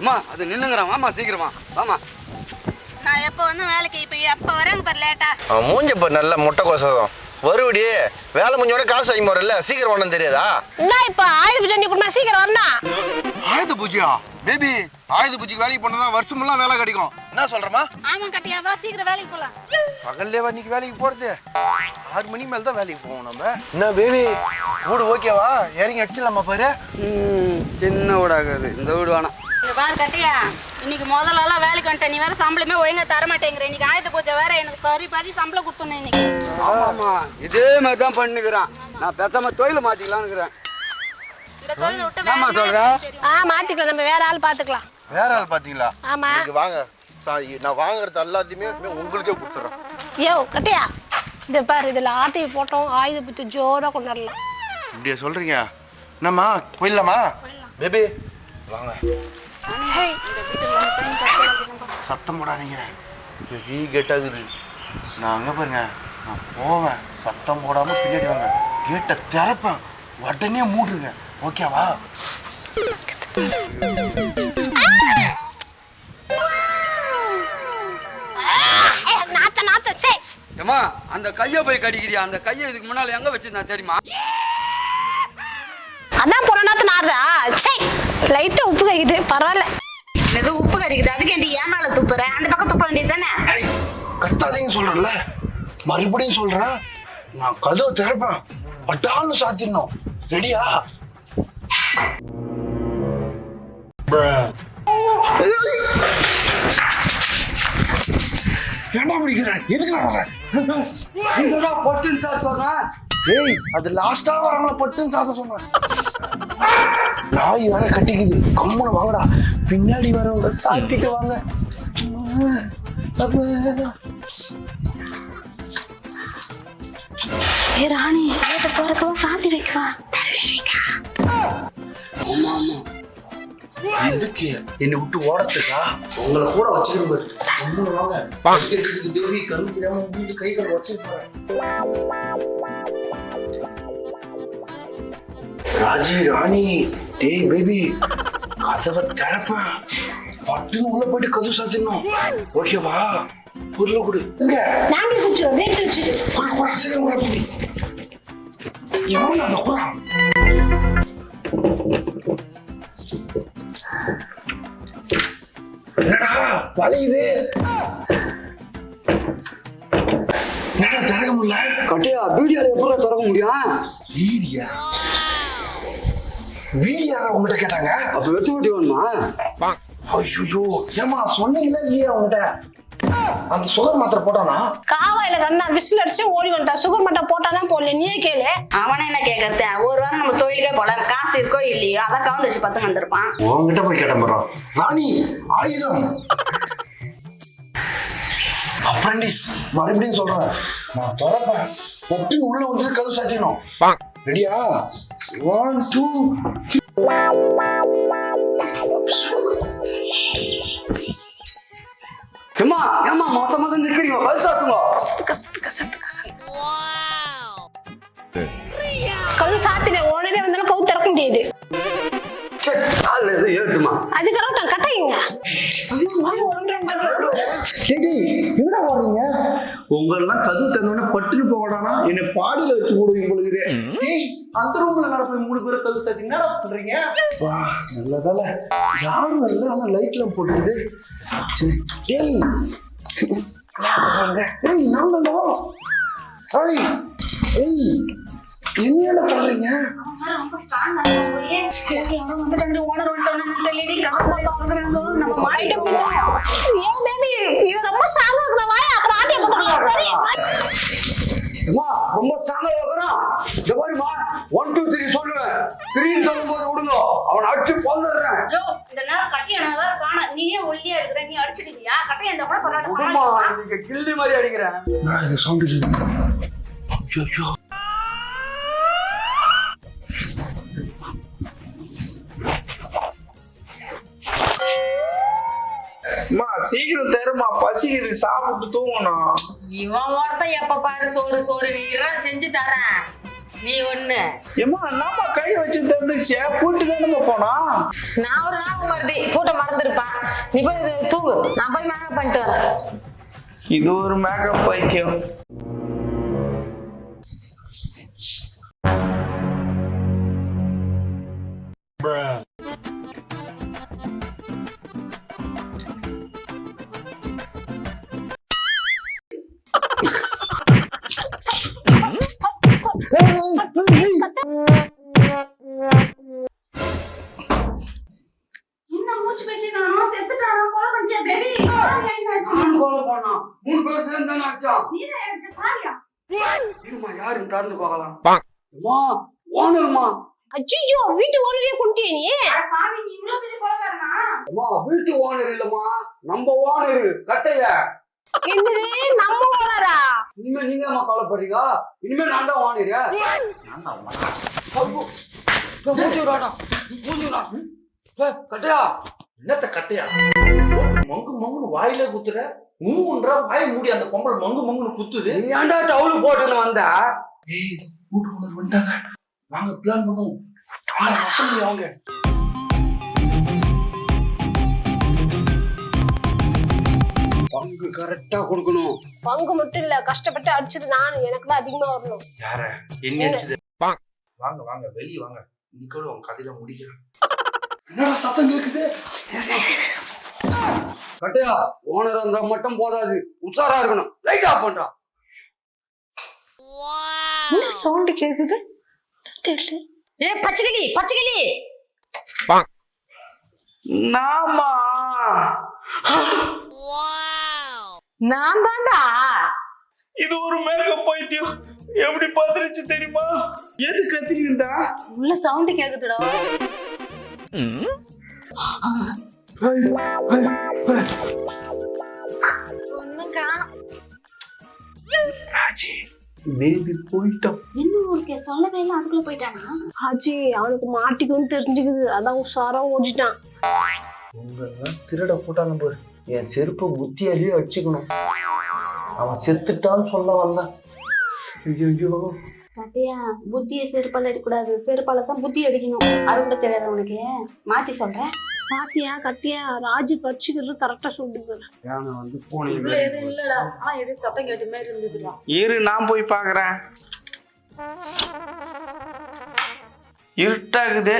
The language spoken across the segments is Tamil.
அம்மா அது நின்னுங்கிறான். வாமா சீக்கிரமா வாமா நான் எப்போ வந்து வேலைக்கு இப்போ எப்போ வரேங்க பாரு லேட்டா அவன் மூஞ்ச பாரு நல்ல முட்டை கோசம் வருவடி வேலை முடிஞ்சோட காசு வாங்கி போறல சீக்கிரம் ஒண்ணும் தெரியாதா? என்ன இப்ப ஆயுத பூஜை நீ பண்ணா சீக்கிரம் வரணும் ஆயுத பூஜையா? பேபி ஆயுத பூஜைக்கு வேலைக்கு போனா வருஷமெல்லாம் வேலை கிடைக்கும். என்ன சொல்றமா ஆமா கட்டியா வா சீக்கிரம் வேலைக்கு போலாம். பகல்லேவா இன்னைக்கு வேலைக்கு போறது? ஆறு மணி மேல தான் வேலைக்கு போவோம் நம்ம. என்ன பேபி வீடு ஓகேவா? இறங்கி அடிச்சிடலாமா பாரு? ம், சின்ன வீடாகுது இந்த வீடு வேணாம். பாரு கட்டியா. இன்னைக்கு முதல்ல எல்லாம் வேலைக்கு வந்துட்டேன். நீ வேற சம்பளமே ஒழுங்கா தர மாட்டேங்கிற இன்னைக்கு ஆயுத பூஜை வேற எனக்கு சரி பாதி சம்பளம் கொடுத்தணும் இன்னைக்கு. ஆமாமா இதே மாதிரி தான் பண்ணுகிறான். நான் பேசாம தொழில மாத்திக்கலாம்னுக்கிறேன். இந்த தொழில் விட்டு ஆமா. ஆ மாட்டிக்கலாம் நம்ம வேற ஆள் பாத்துக்கலாம். வேற ஆள் பாத்தீங்களா? ஆமா. வாங்க. நான் வாங்குறது எல்லாத்தையுமே உங்களுக்கே கொடுத்துறேன். யோ கட்டியா. இது பாரு இதுல ஆட்டையை போட்டோம். ஆயுத பூஜை ஜோரா கொண்டாடலாம். இப்படியா சொல்றீங்க? என்னம்மா போயிடலாமா. பேபி வாங்க. சத்தம் போடாதீங்க. பெரிய கேட் ஆகுது. நான் அங்கே பாருங்க. நான் போவேன். சத்தம் போடாம பின்னாடி வாங்க. கேட்டை திறப்பேன். உடனே மூடுங்க. ஓகேவா ஏய், நாத்த நாத்த சே ஏமா அந்த கையை போய் கடிக்கிறியா? அந்த கையை இதுக்கு முன்னால எங்க வச்சிருந்தா தெரியுமா? நாறுதா சே லைட்டா உப்பு கைக்குது பரவாயில்ல. இது உப்பு கறிக்குது அதுக்கு ஏன்டி ஏமால துப்புற? அந்த பக்கம் துப்ப வேண்டியது தானே? கத்தாதீங்க சொல்றேன்ல. மறுபடியும் சொல்றேன். நான் கதவை திறப்பேன். பட்டான்னு சாத்திடணும். ரெடியா ஏன்டா பிடிக்கிறேன் எதுக்கு நான் வரேன் பொட்டுன்னு சார் சொல்றேன் ஏய் அது லாஸ்டா வரணும் பட்டுன்னு சாத்த சொன்னேன் நாய் வேற கட்டிக்குது கம்முன்னு வாங்கடா பின்னாடி வரவங்க சாத்திட்டு வாங்க ஏ ராணி வீட்டை திறக்கவா சாத்தி வைக்கவா ஆமா ஆமா எதுக்கு என்னை விட்டு ஓடத்துக்கா உங்களை கூட வச்சுக்கிட்டு பாரு கம்முன்னு வாங்க கண்ணு தெரியாம கை கால் வச்சுட்டு ராஜி ராணி டேய் பேபி கதவை திறப்பேன் பட்டுன்னு உள்ள போயிட்டு கதவு சாத்திடணும் ஓகேவா பொருளை கொடு இங்க நாங்க குடிச்சிடும் வீட்டு வச்சு குறா குறா சீக்கிரம் குறா எவ்வளோ அந்த குறா என்னடா வளையுது என்னடா திறக்க முடியல கட்டியா பீடியால எப்படி திறக்க முடியும் வீடியா வீடியாரா உங்ககிட்ட கேட்டாங்க. அப்ப வெச்சு விட்டு வேணுமா? ஐயோ ஏமா சொன்னீங்களா இல்லையா உங்ககிட்ட அந்த சுகர் மாத்திரை போட்டானா? காவாயில கண்ணா விசில் அடிச்சு ஓடி வந்துட்டா. சுகர் மட்டும் போட்டாதான் போடல நீயே கேளு. அவனே என்ன கேக்குறது? ஒரு வாரம் நம்ம தொழிலுக்கே போல காசு இருக்கோ இல்லையோ அதான் கவுந்தச்சு பத்து கண்டிருப்பான் உங்ககிட்ட போய் கேட்ட போறோம் ராணி ஆயுதம். அப்ரண்டிஸ் மறுபடியும் சொல்றேன். நான் திறப்பேன். உள்ள வந்து கதவு சாத்திடணும். ரெடியா ஒன் டூ ஏமா ஏமா மொத்த மொத்தம் நிக்கிறீங்க பதில் சாத்துங்க கசத்து கசத்து கசத்து கவு சாத்தின உடனே வந்தாலும் கவு திறக்க முடியாது. ஏறுதுமா? அதுக்கெல்லாம் நான் கட்டாயிங்க. எங்கடா போறீங்க உங்களெல்லாம் கதவு தந்தோடனே பட்டுன்னு போகடானா என்னை பாடியில வச்சு அந்த ரூம்ல நடப்ப மூணு பேரும் கதவு சாத்தி என்னடா பண்றீங்க? வா நல்லதால. யாரும் வரல ஆனா லைட்ல போட்டுக்குது சரி ஏய் ஏய் நாங்க ஏய் ஏய் என்னடா பண்றீங்க? ரொம்ப ஸ்ட்ராங்கா இருக்கிற வாய் அப்புறம் ஆட்டிய போட்டுக்கலாம். சரி. அம்மா ரொம்ப ஸ்ட்ராங்கா இருக்கிறான் இந்த மாதிரிமா ஒன் டூ த்ரீ சொல்லுவேன். த்ரீன்னு சொல்லும் போது விடுங்க. அவனை அடிச்சு கொண்டுடுறேன் ஐயோ இந்த நேரம் கட்டி என்ன வேற காண நீயே ஒல்லியா இருக்கிற நீ அடிச்சிடுவியா கட்டி இந்த கூட விடுமா பரவாயில்ல நீங்க கில்லி மாதிரி அடிக்கிறேன் நான் இது சவுண்ட் ஐயோ அம்மா சீக்கிரம் தருமா பசிக்குது. சாப்பிட்டு தூங்கணும். இவன் ஒருத்தன் எப்ப பாரு சோறு சோறு. நீ செஞ்சு தரேன். நீ ஒண்ணு. ஏமா என்னம்மா கை வச்சு திறந்துச்சு பூட்டு தானே போனோம் நான் ஒரு நாள் மறுபடி பூட்ட மறந்துருப்பேன் நீ போய் தூங்கு. நான் போய் மேக்கப் பண்ணிட்டு வரேன். இது ஒரு மேக்கப் பைத்தியம் மூணு பேர் சேர்ந்து தானே அடிச்சான். நீதான் அடிச்ச பாரியா இருமா யாருன்னு திறந்து பார்க்கலாம். அம்மா ஓனருமா. அச்சியோ வீட்டு ஓனரே கொண்டுட்டியே நீ? நீ இவ்வளவு பெரிய கொலைகாரனா? அம்மா வீட்டு ஓனர் இல்லம்மா. நம்ம ஓனர் கட்டைய. என்னது நம்ம ஓனரா? இனிமே நீங்க அம்மா கவலைப்படுறீங்க? இனிமே நான் தான் ஓனர். கட்டையா. என்னத்த கட்டையா? மங்கு மங்குன்னு வாயில குத்துற மூன்றா வாய மூடி அந்த பொம்பளை மங்கு மங்குன்னு குத்துது. நீ ஏன்டா டவுல் போட்டுன்னு வந்த? ஏய் வீட்டு ஓனர் வந்துட்டாங்க வாங்க பிளான் பண்ணுவோம். வாங்க, அவங்க பங்கு கரெக்டா கொடுக்கணும். பங்கு மட்டும் இல்ல கஷ்டப்பட்டு அடிச்சது நான். எனக்கு தான் அதிகமா வரணும். யார? என்ன அடிச்சது? வாங்க வாங்க வெளிய வாங்க. இன்னைக்கோட உங்க கதையில முடிக்கிறேன். என்னடா சத்தம் கேக்குது? கட்டையா ஓனர் இருந்தா மட்டும் போதாது. உஷாரா இருக்கணும். லைட் ஆஃப் பண்றா. என்ன சவுண்ட் கேக்குது? ஏ பச்சைக்கிளி பச்சைக்கிளி. நாமா நான் தான்டா இது ஒரு மேக்கப் பைத்தியம். எப்படி பதறிச்சு தெரியுமா? எது கத்திரிந்தா உள்ள சவுண்ட் கேக்குதுடா. ஒண்ணும் காணோம் பேபி போயிட்டோம். என்ன ஊருக்கு சொல்லவே இல்லை அதுக்குள்ள போயிட்டானா? ஆச்சி அவனுக்கு மாட்டிக்குன்னு தெரிஞ்சுக்குது. அதான் உஷாரா ஓடிட்டான். உங்க திருட போட்டாங்க பாரு. என் செருப்பு புத்தியாலேயே அடிச்சுக்கணும் அவன் செத்துட்டான்னு சொல்ல வந்தான் ஐயோ கட்டையா புத்தியை செருப்பால் அடிக்கூடாது செருப்பால தான் புத்தி அடிக்கணும். அது கூட தெரியாது உனக்கு? மாத்தி சொல்றேன். பாத்தியா கட்டியா ராஜு கட்சிக்கிறது கரெக்டா சொல்லுது யானை வந்து பூனை எதுவும் இல்லடா. ஆனா எது சத்தம் கேட்ட மாதிரி இருந்ததுடா. இரு நான் போய் பாக்குறேன் இருட்டாகுது.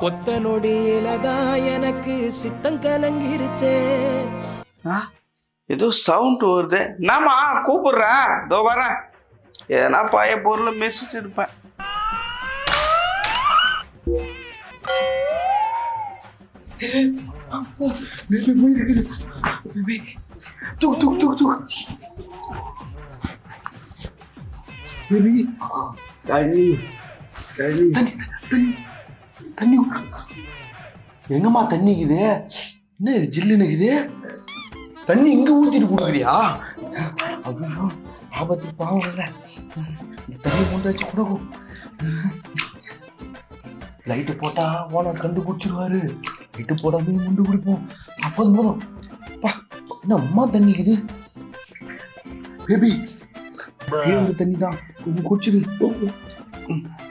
ஒத்த நொடியிலதான் எனக்கு சித்தம் கலங்கிருச்சே. ஆ, ஏதோ சவுண்ட் வருது. நாமா கூப்பிடுறேன் இதோ வரேன் எதனா பழைய பொருளை மெசிட்டு இருப்பேன். பேபி போயிருக்குது பேபி தூக்கு தூக்கு தூக்கு தூக்கு பேபி தண்ணி தண்ணி தண்ணி தண்ணி தண்ணி எங்கம்மா தண்ணி இருக்குது என்ன இது ஜில்லுன்னு இருக்குது தண்ணி இங்க ஊத்திட்டு கொடுக்குறியா ஐயோ ஆபத்து பாவம் இல்லை இந்த தண்ணி கொண்டு வச்சு கொடுக்கும் லைட்டு போட்டா ஓனர் கண்டுபிடிச்சிருவாரு லைட்டு போடாம முண்டு குடிப்போம். அப்போதும் போதும். பா என்ன அம்மா தண்ணி இருக்குது? பேபி இந்த தண்ணி தான். கொஞ்சம் குடிச்சிடு.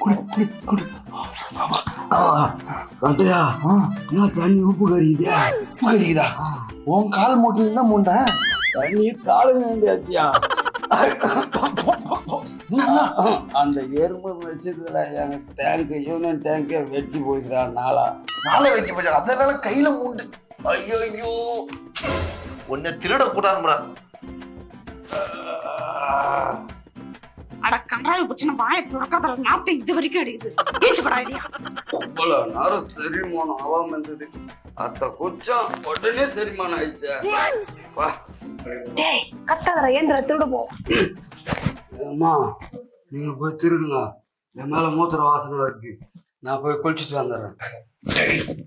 குடி குடி குடி. கட்டையா தண்ணி உப்பு கறிக்குது உப்பு கறிக்குதா உன் கால் மூட்டில் என்ன முண்டை தண்ணி காலுங்க வேண்டியாச்சியா? அந்த எறும்பு வச்சதுல எங்க டேங்க் யூனியன் டேங்க வெட்டி போயிடுறா நாளா. நாளை வெட்டி போச்சு அந்த வேலை கையில மூண்டு. ஐயோ ஐயோ உன்னை திருட கூடாதுடா அட கன்றாவி புச்சுன வாயை துறக்காத நாத்து இது வரைக்கும் அடிக்குது. ஏச்சு படா ஐடியா. அவ்வளோ நேரம் செரிமானம் ஆகாம இருந்தது. அத்த குச்சம் உடனே செரிமானம் ஆயிடுச்சே. வா. டேய் கத்தாதர ஏந்திர திருட போ. அம்மா நீங்க போய் திருடுங்க. என் மேல மூத்திர வாசனை இருக்கு. நான் போய் குளிச்சுட்டு வந்துடுறேன்.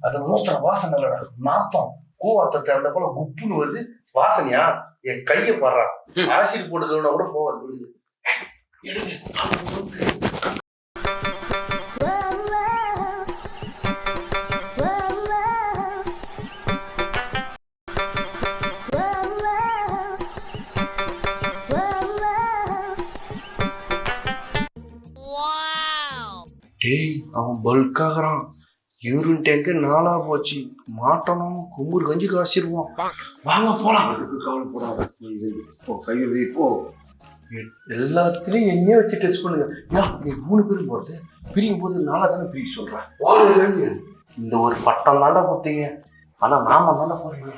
அது மூத்திர வாசனை இல்லடா நாத்தம். கூவாத்த திறந்த போல குப்புன்னு வருது. வாசனையா? என் கைய பாடுறா. ஆசிட் போட்டுக்கணும்னா கூட போவாது விடுது டேய் அவன் பல்காகிறான் யூரின் டேங்கு நாளா போச்சு. மாட்டணும். கும்பூர் கஞ்சி காசிடுவான் வாங்க போலாம். கவலைப்படாத போ கையை வை போ. எல்லாத்துலயும் என்னையே வச்சு டெஸ்ட் பண்ணுங்க. யா நீ மூணு பேரும் போறது. பிரியும் போது நாளா தானே பிரிய சொல்றேன் இந்த ஒரு பட்டம் தாண்டா கொடுத்தீங்க. ஆனா நாம தானே போறீங்க.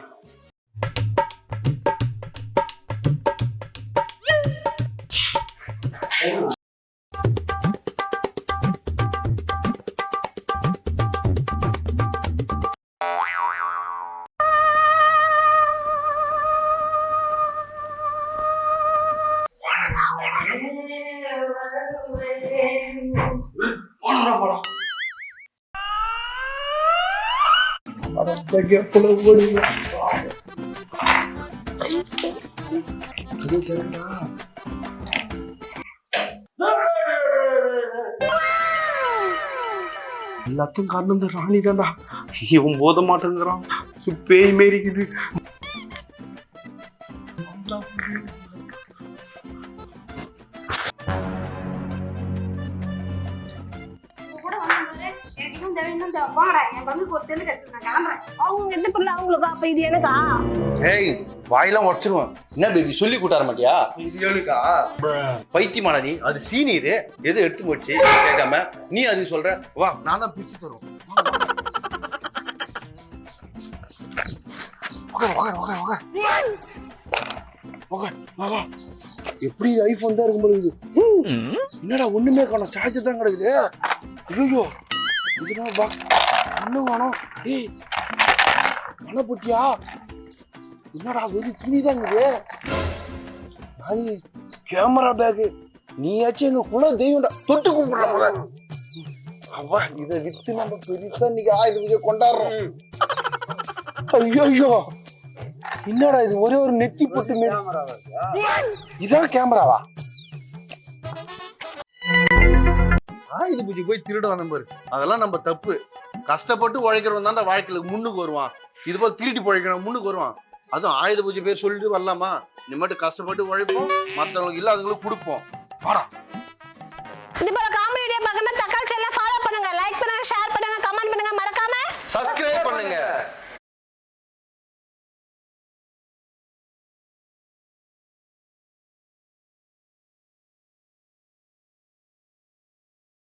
எல்லாத்தையும் காரணம் இந்த ராணி தான்டா. இவன் போத மாட்டேங்கிறான். பேய் மேரிக்குது. அவங்க எந்த பொருள் அவங்களுக்கு? அப்ப இது எனக்கா? ஏய் வாயெல்லாம் உடச்சிருவேன் என்ன பேபி சொல்லி கூட்டார மாட்டியா இது நீ. அது சீனியரு. எது எடுத்து போச்சு? கேட்காம. நீ அது சொல்ற. வா நான் தான் பிரிச்சு தருவேன் உக்கார் உக்கார் உக்கார் உக்கார். உக்கார் வா வா. எப்படி ஐபோன் தான் இருக்கும் போல என்னடா ஒண்ணுமே காணோம். சார்ஜர் தான் கிடக்குது. ஐயோ இதுதான் இன்னும் காணோம் ஏய் மனப்பட்டியா? என்னடா வெறும் துணி தான் இருக்குது நானி கேமரா பேக்கு நீயாச்சும் எங்க குல தெய்வம்டா. தொட்டு கும்பிடுற முத அவ இத வித்து நம்ம பெருசா இன்னைக்கு ஆயுத பூஜை கொண்டாடுறோம். ஐயோ என்னடா இது? ஒரே ஒரு நெத்தி போட்டு இதான் கேமராவா? ஆயுத பூஜை போய் திருட வந்த பாரு. அதெல்லாம் நம்ம தப்பு. கஷ்டப்பட்டு உழைக்கிறவன் தான்டா வாழ்க்கையில முன்னுக்கு வருவான். இது போல் திருடி பிழைக்கிறவன் முன்னுக்கு வருவான். அதுவும் ஆயுத பூஜை பேர் சொல்லிட்டு வரலாமா? இனிமேட்டு கஷ்டப்பட்டு உழைப்போம் மத்தவங்களுக்கு இல்லாதவங்களுக்கு கொடுப்போம். வாடா. இது போல காமெடி வீடியோ பார்க்கணும் தக்காளி சேனல் ஃபாலோ பண்ணுங்க. லைக் பண்ணுங்க ஷேர் பண்ணுங்க கமெண்ட் பண்ணுங்க. மறக்காம சப்ஸ்கிரைப் பண்ணுங்க.